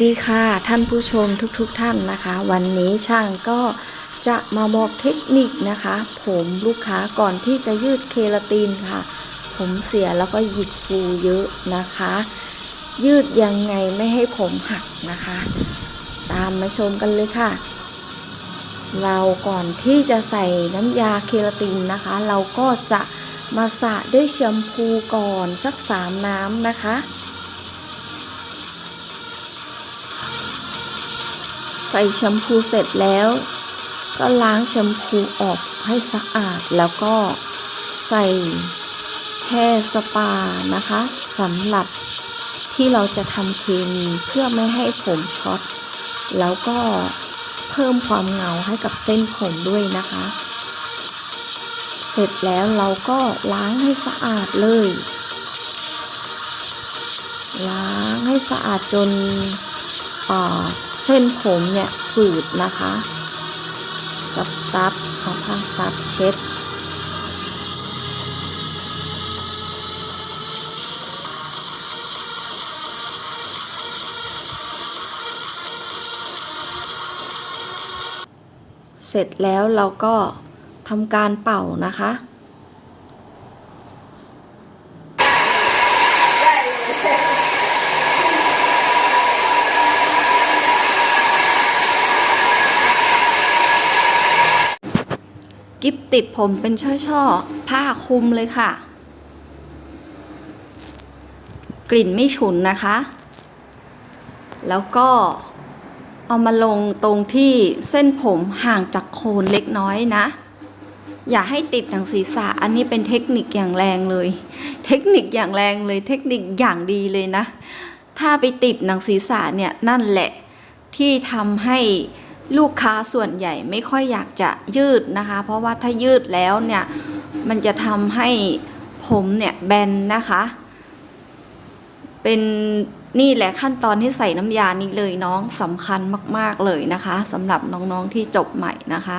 ดีค่ะท่านผู้ชมทุกๆทท่านนะคะ วันนี้ช่างก็จะมาบอกเทคนิคนะคะ ผมลูกค้าก่อนที่จะยืดเคราตินค่ะ ผมเสียแล้วก็หยิกฟูเยอะนะคะ ยืดยังไงไม่ให้ผมหักนะคะ ตามมาชมกันเลยค่ะ เราก่อนที่จะใส่น้ำยาเคราตินนะคะ เราก็จะมาสระด้วยแชมพูก่อนสักสามน้ำนะคะ ใส่แชมพูเสร็จแล้ว ก็ล้างแชมพูออกให้สะอาดแล้วก็ใส่แค่สปานะคะสำหรับที่เราจะทำเคมีเพื่อไม่ให้ผมช็อต แล้วก็เพิ่มความเงาให้กับเส้นผมด้วยนะคะ เสร็จแล้วเราก็ล้างให้สะอาดเลย ล้างให้สะอาดจนอ่า เส้นผมเนี่ยฝืดนะคะซับซับเอาผ้าซับเช็ด เสร็จแล้วเราก็ทำการเป่านะคะ กิบ ติดผมเป็นช่อๆ ผ้าคลุมเลยค่ะ กลิ่นไม่ฉุนนะคะ แล้วก็เอามาลงตรงที่เส้นผมห่างจากโคนเล็กน้อยนะ อย่าให้ติดหนังศีรษะ อันนี้เป็นเทคนิคอย่างแรงเลย เทคนิคอย่างแรงเลย เทคนิคอย่างดีเลยนะ ถ้าไปติดหนังศีรษะเนี่ยนั่นแหละที่ทำให้ ลูกค้าส่วนใหญ่ไม่ค่อยอยากจะยืดนะคะ เพราะว่าถ้ายืดแล้วเนี่ยมันจะทำให้ผมเนี่ยแบนนะคะ เป็นนี่แหละขั้นตอนที่ใส่น้ำยานี้เลยน้องสำคัญมาก ๆเลยนะคะสำหรับน้องๆที่จบใหม่นะคะ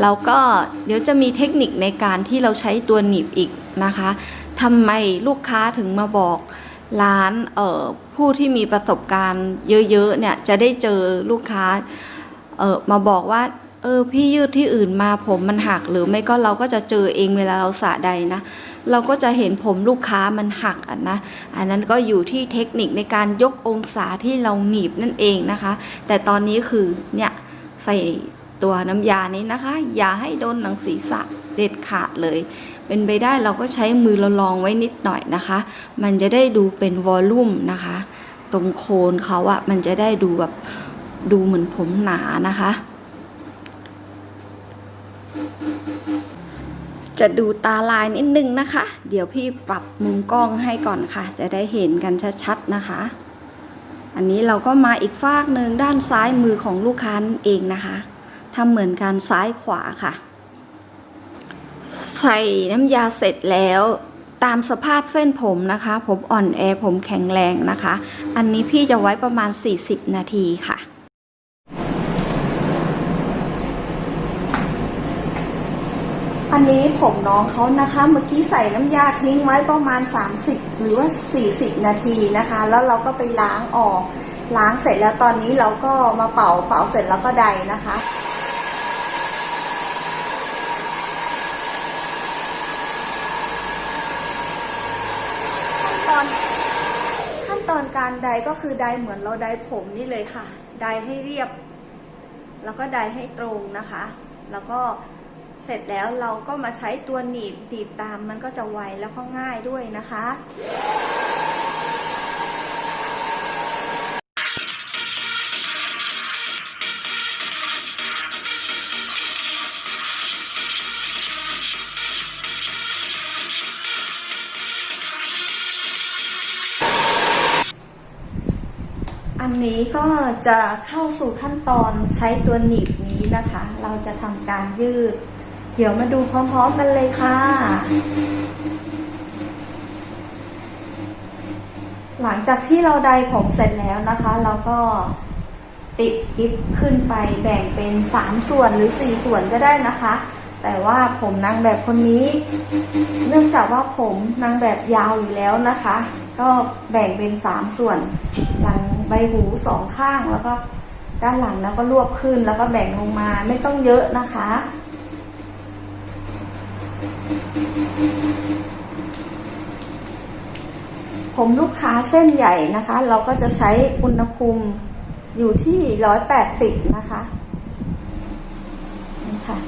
แล้วก็เดี๋ยวจะมีเทคนิคในการที่เราใช้ตัวหนีบอีกนะคะทำไมลูกค้าถึงมาบอกร้านเอ่อ ผู้ที่มีประสบการณ์เยอะๆเนี่ยจะได้เจอลูกค้าเออมาบอกว่าเออพี่ยืดที่อื่นมาผมมันหักหรือไม่ก็เราก็จะเจอเองเวลาเราสระใดนะ เราก็จะเห็นผมลูกค้ามันหักอะนะ อันนั้นก็อยู่ที่เทคนิคในการยกองศาที่เราหนีบนั่นเองนะคะ แต่ตอนนี้คือเนี่ยใส่ตัวน้ำยานี้นะคะ อย่าให้โดนหนังศีรษะเด็ดขาดเลย เป็นไปได้เราก็ใช้มือเราลองไว้นิดหน่อยนะคะ มันจะได้ดูเป็นวอลลุ่มนะคะ ตรงโคนเขาอะมันจะได้ดูแบบดูเหมือนผมหนานะคะ จะดูตาลายนิดนึงนะคะ เดี๋ยวพี่ปรับมุมกล้องให้ก่อนค่ะ จะได้เห็นกันชัดๆนะคะ อันนี้เราก็มาอีกฟากหนึ่งด้านซ้ายมือของลูกค้านเองนะคะทำเหมือนกันซ้ายขวาค่ะ ใส่น้ำยาเสร็จแล้วตามสภาพเส้นผมนะคะ ผมอ่อนแอผมแข็งแรงนะคะ อันนี้พี่จะไว้ประมาณ 40 นาทีค่ะอันนี้ผมน้องเขานะคะ เมื่อกี้ใส่น้ำยาทิ้งไว้ประมาณ 30 หรือว่า 40 นาทีนะคะ แล้วเราก็ไปล้างออก ล้างเสร็จแล้วตอนนี้เราก็มาเป่าเป่าเสร็จแล้วก็ใดนะคะ ขั้นตอนขั้นตอน การใดก็คือใดเหมือนเราใดผมนี่เลยค่ะ ใดให้เรียบ แล้วก็ใดให้ตรงนะคะ แล้วก็เสร็จแล้วเราก็มาใช้ตัวหนีบหนีบตามมันก็จะไวแล้วก็ง่ายด้วยนะคะ อันนี้ก็จะเข้าสู่ขั้นตอนใช้ตัวหนีบนี้นะคะ เราจะทำการยืด เดี๋ยวมาดูพร้อมๆกันเลยค่ะ หลังจากที่เราไดผมเสร็จแล้วนะคะ เราก็ติดกิฟขึ้นไปแบ่งเป็น3ส่วนหรือ4ส่วนก็ได้นะคะ แต่ว่าผมนางแบบคนนี้ เนื่องจากว่าผมนางแบบยาวอยู่แล้วนะคะ ก็แบ่งเป็นสามส่วน ใบหูสองข้างแล้วก็ด้านหลังแล้วก็รวบขึ้นแล้วก็แบ่งลงมาไม่ต้องเยอะนะคะ ผมลูกค้าเส้นใหญ่นะคะ เราก็จะใช้อุณหภูมิอยู่ที่180นะคะนี่ค่ะ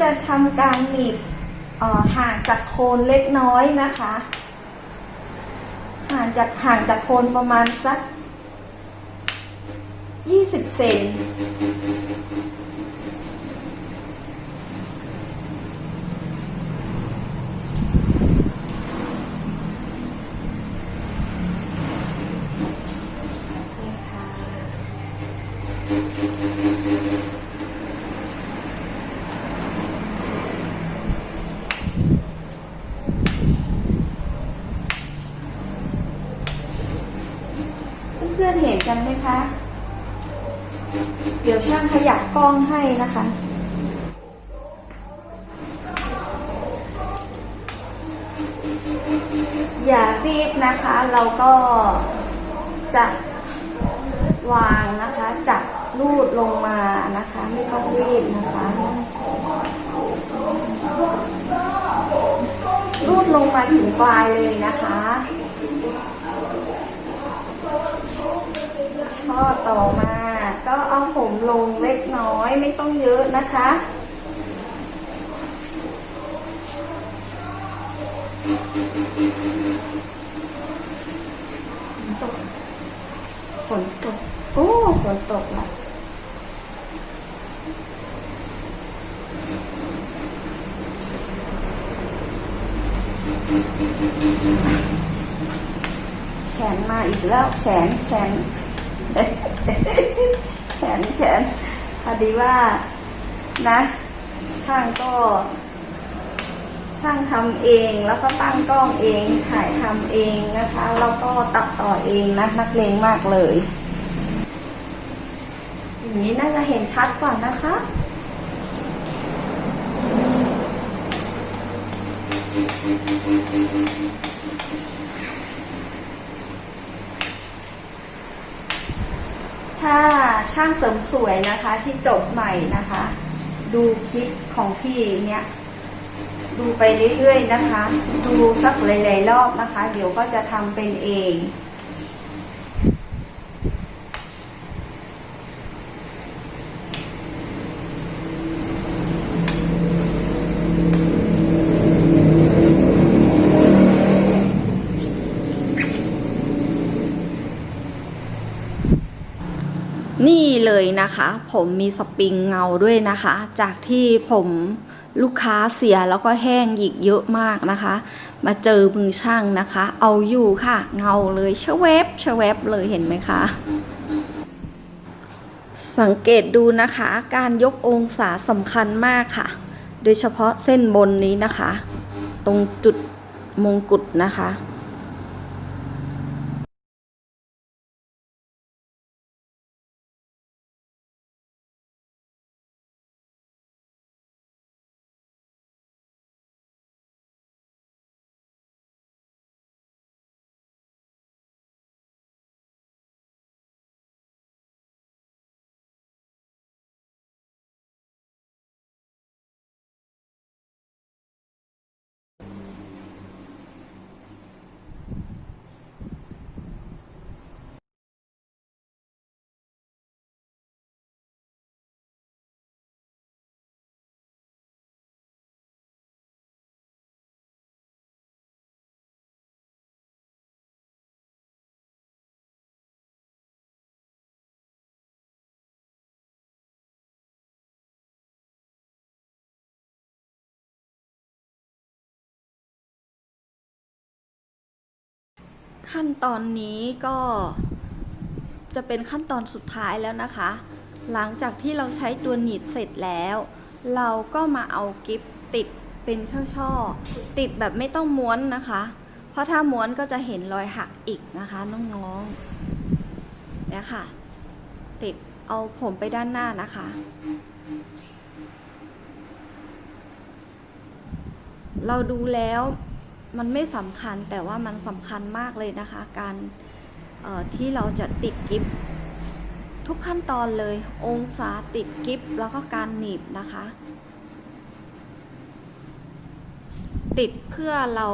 จะทำการหนีบห่างจากโคนเล็กน้อยนะคะ ห่างจากห่างจากโคนประมาณสัก 20 เซนค่ะ เพื่อนๆเห็น กันไหมคะ เดี๋ยวช่างขยับกล้องให้นะคะ อย่ารีบนะคะ เราก็จะวางนะคะจับลูดลงมานะคะ ไม่ต้องรีบนะคะลูดลงมาถึงปลายเลยนะคะ ต่อมา ก็เอาผมลงเล็กน้อยไม่ต้องเยอะนะคะ ฝนตกฝนตกโอ้ฝนตกละแขนมาอีกแล้วแขนแขน แขนแขนพอดีว่านะ ช่างก็ ช่างทำเองแล้วก็ตั้งกล้องเองถ่ายทำเองนะคะ แล้วก็ตัดต่อเองนะนักเลงมากเลยอย่างนี้น่าจะเห็นชัดก่อนนะคะ ถ้าช่างเสริมสวยนะคะที่จบใหม่นะคะ ดูคลิปของพี่เนี่ยดูไปเรื่อยๆนะคะ ดูสักหลายๆรอบนะคะ เดี๋ยวก็จะทำเป็นเอง นี่เลยนะคะ ผมมีสปริงเงาด้วยนะคะ จากที่ผมลูกค้าเสียแล้วก็แห้งหยิกเยอะมากนะคะ มาเจอมือช่างนะคะ เอาอยู่ค่ะ เงาเลยเชวบชวบเลยเห็นไหมคะ สังเกตดูนะคะ การยกองศาสำคัญมากค่ะ โดยเฉพาะเส้นบนนี้นะคะ ตรงจุดมงกุฎนะคะ ขั้นตอนนี้ก็จะเป็นขั้นตอนสุดท้ายแล้วนะคะ หลังจากที่เราใช้ตัวหนีบเสร็จแล้ว เราก็มาเอากิฟติดเป็นช่อๆ ติดแบบไม่ต้องม้วนนะคะ เพราะถ้าม้วนก็จะเห็นรอยหักอีกนะคะน้องๆเนี่ยค่ะ ติดเอาผมไปด้านหน้านะคะเราดูแล้ว มันไม่สำคัญแต่ว่ามันสำคัญมากเลยนะคะ การที่เราจะติดกิฟทุกขั้นตอนเลย องศาติดกิฟแล้วก็การหนีบนะคะ ติดเพื่อเรา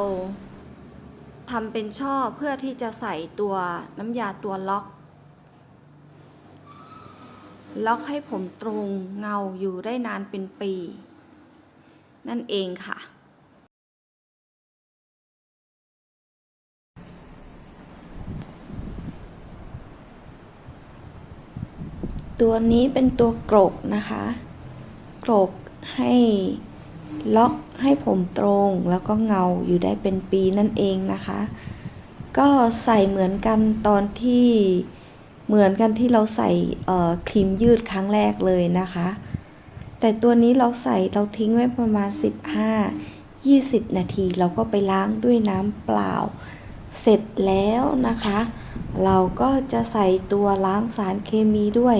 ทำเป็นช่อเพื่อที่จะใส่ตัวน้ำยาตัวล็อก ล็อกให้ผมตรงเงาอยู่ได้นานเป็นปี นั่นเองค่ะ ตัวนี้เป็นตัวกรกนะคะ กรกให้ล็อกให้ผมตรงแล้วก็เงาอยู่ได้เป็นปีนั่นเองนะคะ ก็ใส่เหมือนกันตอนที่เหมือนกันที่เราใส่ครีมยืดครั้งแรกเลยนะคะ แต่ตัวนี้เราใส่เราทิ้งไว้ประมาณ 15 20 นาทีเราก็ไปล้างด้วยน้ำเปล่า เสร็จแล้วนะคะ เราก็จะใส่ตัวล้างสารเคมีด้วย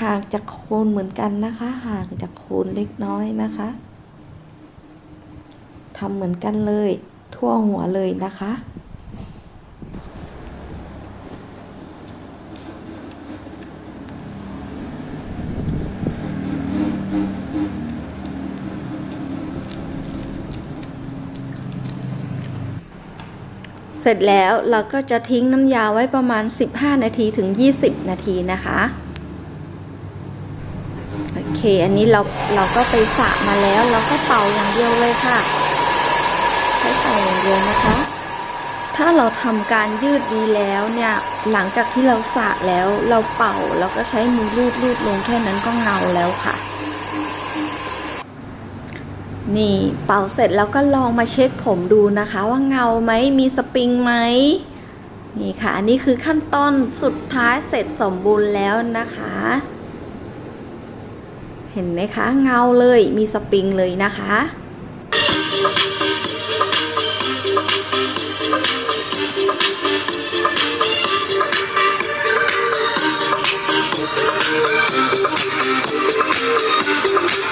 ห่างจากโคนเหมือนกันนะคะ ห่างจากโคนเล็กน้อยนะคะทำเหมือนกันเลย ทั่วหัวเลยนะคะเสร็จแล้วเราก็จะทิ้งน้ำยาไว้ประมาณ 15 นาทีถึง 20 นาทีนะคะ เคอันนี้เราเราก็ไปสระมาแล้ว เราก็เป่าอย่างเดียวเลยค่ะใช้เป่าอย่างเดียวนะคะ ถ้าเราทำการยืดดีแล้วเนี่ยหลังจากที่เราสระแล้วเราเป่าเราก็ใช้มือลูดลูดลงแค่นั้นก็เงาแล้วค่ะ นี่เป่าเสร็จแล้วก็ลองมาเช็คผมดูนะคะ ว่าเงาไหมมีสปริงไหมนี่ค่ะ อันนี้คือขั้นตอนสุดท้ายเสร็จสมบูรณ์แล้วนะคะ เห็นไหมคะเงาเลยมีสปริงเลยนะคะเ